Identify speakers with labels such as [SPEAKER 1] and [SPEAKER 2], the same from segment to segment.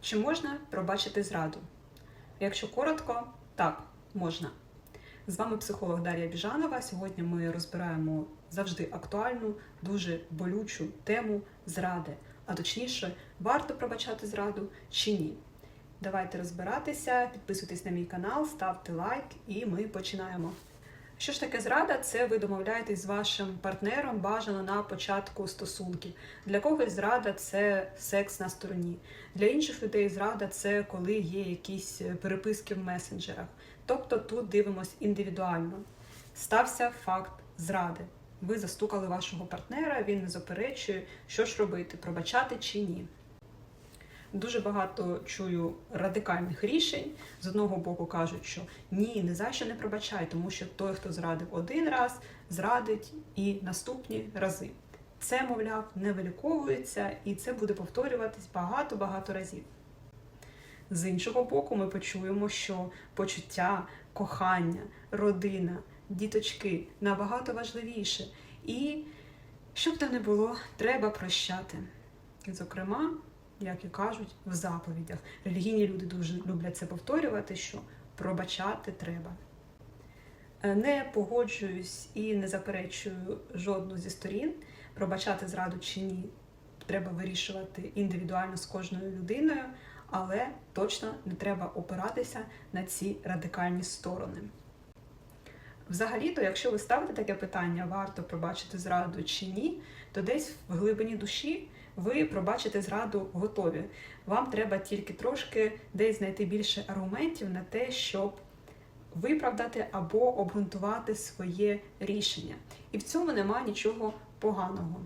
[SPEAKER 1] Чи можна пробачити зраду? Якщо коротко, так, можна. З вами психолог Дар'я Біжанова. Сьогодні ми розбираємо завжди актуальну, дуже болючу тему зради. А точніше, варто пробачати зраду чи ні. Давайте розбиратися, підписуйтесь на мій канал, ставте лайк, і ми починаємо. Що ж таке зрада? Це ви домовляєтесь з вашим партнером бажано на початку стосунків. Для когось зрада це секс на стороні. Для інших людей зрада це коли є якісь переписки в месенджерах. Тобто тут дивимось індивідуально. Стався факт зради. Ви застукали вашого партнера, він не заперечує, що ж робити, пробачати чи ні. Дуже багато чую радикальних рішень. З одного боку кажуть, що ні, не за що не пробачай, тому що той, хто зрадив один раз, зрадить і наступні рази. Це, мовляв, не виліковується, і це буде повторюватись багато-багато разів. З іншого боку, ми почуємо, що почуття, кохання, родина, діточки набагато важливіше. І щоб там не було, треба прощати. Зокрема, як і кажуть, в заповідях. Релігійні люди дуже люблять це повторювати, що пробачати треба. Е, Не погоджуюсь і не заперечую жодну зі сторін. Пробачати зраду чи ні, треба вирішувати індивідуально з кожною людиною, але точно не треба опиратися на ці радикальні сторони. Взагалі-то, якщо ви ставите таке питання, варто пробачити зраду чи ні, то десь в глибині душі ви пробачите зраду готові. Вам треба тільки трошки десь знайти більше аргументів на те, щоб виправдати або обґрунтувати своє рішення. І в цьому немає нічого поганого.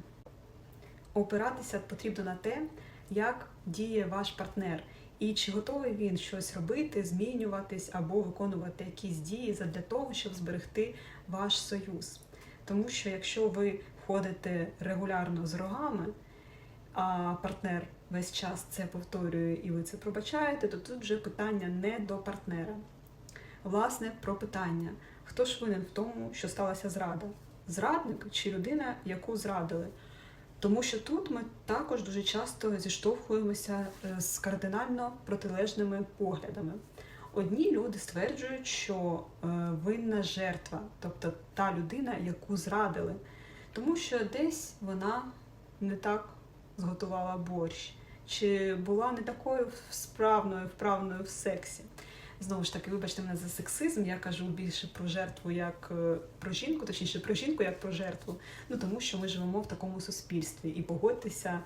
[SPEAKER 1] Опиратися потрібно на те, як діє ваш партнер, і чи готовий він щось робити, змінюватись або виконувати якісь дії для того, щоб зберегти ваш союз. Тому що якщо ви ходите регулярно з рогами, а партнер весь час це повторює і ви це пробачаєте, то тут вже питання не до партнера. Власне, про питання: хто ж винен в тому, що сталася зрада? Зрадник чи людина, яку зрадили? Тому що тут ми також дуже часто зіштовхуємося е, з кардинально протилежними поглядами. Одні люди стверджують, що е, винна жертва, тобто та людина, яку зрадили, тому що десь вона не так зготувала борщ, чи була не такою справною, вправною в сексі. Знову ж таки, вибачте мене за сексизм, я кажу більше про жертву як е, про жінку, точніше про жінку як про жертву. Ну тому що ми живемо в такому суспільстві. І погодьтеся,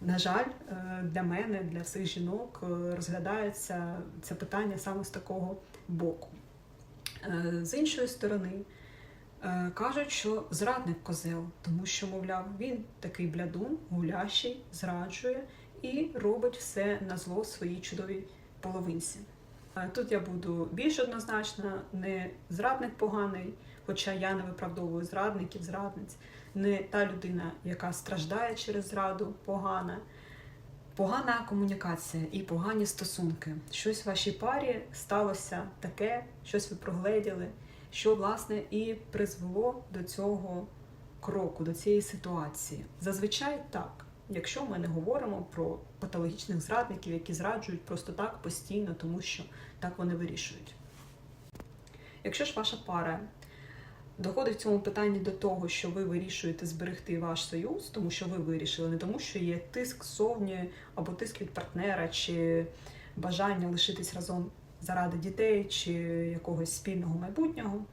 [SPEAKER 1] на жаль, е, для мене, для всіх жінок е, розглядається це питання саме з такого боку. З іншої сторони, кажуть, що зрадник козел, тому що, мовляв, він такий блядун, гулящий, зраджує і робить все на зло своїй чудовій половинці. Е, Тут я буду більш однозначна, не зрадник поганий, хоча я не виправдовую зрадників, зрадниць, не та людина, яка страждає через зраду, погана. Погана комунікація і погані стосунки. Щось в вашій парі сталося таке, щось ви прогледіли, що власне і призвело до цього кроку, до цієї ситуації. Зазвичай так, якщо ми не говоримо про патологічних зрадників, які зраджують просто так постійно, тому що так вони вирішують. Якщо ж ваша пара доходить в цьому питанні до того, що ви вирішуєте зберегти ваш союз, тому що ви вирішили, не тому, що є тиск зовні або тиск від партнера, чи бажання лишитись разом заради дітей чи якогось спільного майбутнього,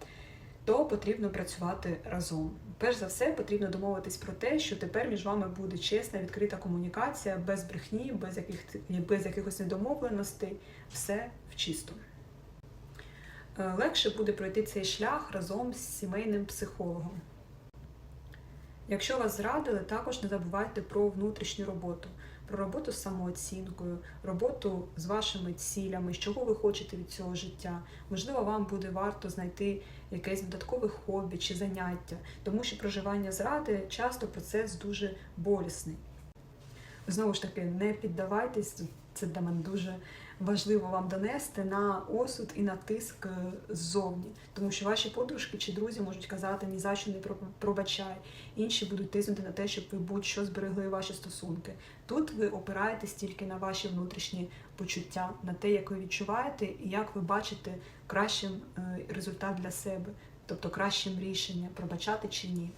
[SPEAKER 1] то потрібно працювати разом. Перш за все, потрібно домовитись про те, що тепер між вами буде чесна, відкрита комунікація, без брехні, без, яких, без якихось недомовленостей, все в чистому. Е, Легше буде пройти цей шлях разом з сімейним психологом. Якщо вас зрадили, також не забувайте про внутрішню роботу, про роботу з самооцінкою, роботу з вашими цілями, чого ви хочете від цього життя. Можливо, вам буде варто знайти якесь додаткове хобі чи заняття, тому що проживання зради часто процес дуже болісний. Знову ж таки, не піддавайтесь Це для мене дуже важливо вам донести на осуд і на тиск е, ззовні. Тому що ваші подружки чи друзі можуть казати ні за що не пробачай. Інші будуть тиснути на те, щоб ви будь-що зберегли ваші стосунки. Тут ви опираєтесь тільки на ваші внутрішні почуття, на те, як ви відчуваєте і як ви бачите кращим е, результат для себе, тобто кращим рішення, пробачати чи ні.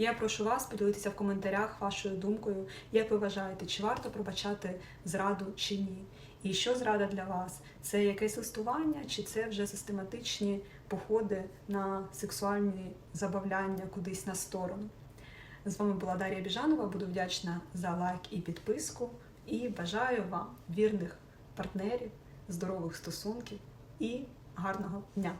[SPEAKER 1] Я прошу вас поділитися в коментарях вашою думкою, як ви вважаєте, чи варто пробачати зраду чи ні. І що зрада для вас? Це якесь листування, чи це вже систематичні походи на сексуальні забавляння кудись на сторону? З вами була Дар'я Біжанова. Буду вдячна за лайк і підписку. І бажаю вам вірних партнерів, здорових стосунків і гарного дня!